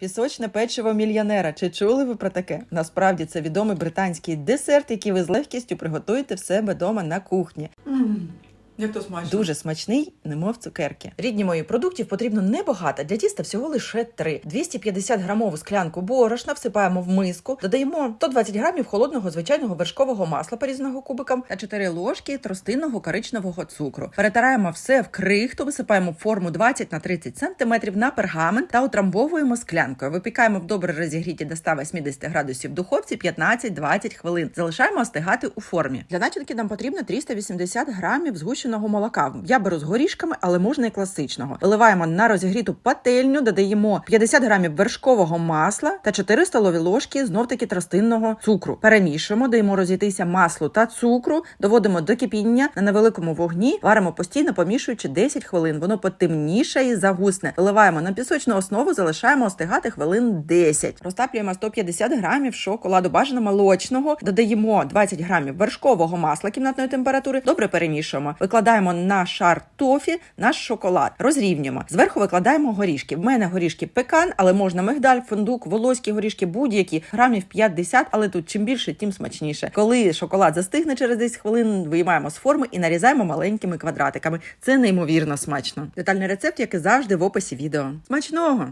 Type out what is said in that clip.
Пісочне печиво мільйонера. Чи чули ви про таке? Насправді це відомий британський десерт, який ви з легкістю приготуєте в себе вдома на кухні. Як то смачно. Дуже смачний, немов цукерки. Рідні мої продуктів потрібно небагато. Для тіста всього лише три. 250 грамову склянку борошна всипаємо в миску, додаємо 120 грамів холодного звичайного вершкового масла, порізаного кубиком, та 4 ложки тростинного коричневого цукру. Перетираємо все в крихту, висипаємо форму 20 на 30 см на пергамент та утрамбовуємо склянкою. Випікаємо в добре розігріті до 180 градусів в духовці 15-20 хвилин. Залишаємо остигати у формі. Для начинки нам потрібно 380 грамів згущеного молока. Я беру з горішками, але можна і класичного. Виливаємо на розігріту пательню, додаємо 50 грамів вершкового масла та 4 столові ложки знов таки тростинного цукру. Перемішуємо, даємо розійтися маслу та цукру, доводимо до кипіння на невеликому вогні, варимо постійно, помішуючи 10 хвилин. Воно потемніше і загусне. Виливаємо на пісочну основу, залишаємо остигати хвилин 10. Розтаплюємо 150 грамів шоколаду бажано молочного, додаємо 20 грамів вершкового масла кімнатної температури. Добре перемішуємо. Викладаємо на шар тофі наш шоколад, розрівнюємо. Зверху викладаємо горішки. В мене горішки пекан, але можна мигдаль, фундук, волоські горішки, будь-які грамів 50, але тут чим більше, тим смачніше. Коли шоколад застигне через 10 хвилин, виймаємо з форми і нарізаємо маленькими квадратиками. Це неймовірно смачно. Детальний рецепт, як і завжди, в описі відео. Смачного!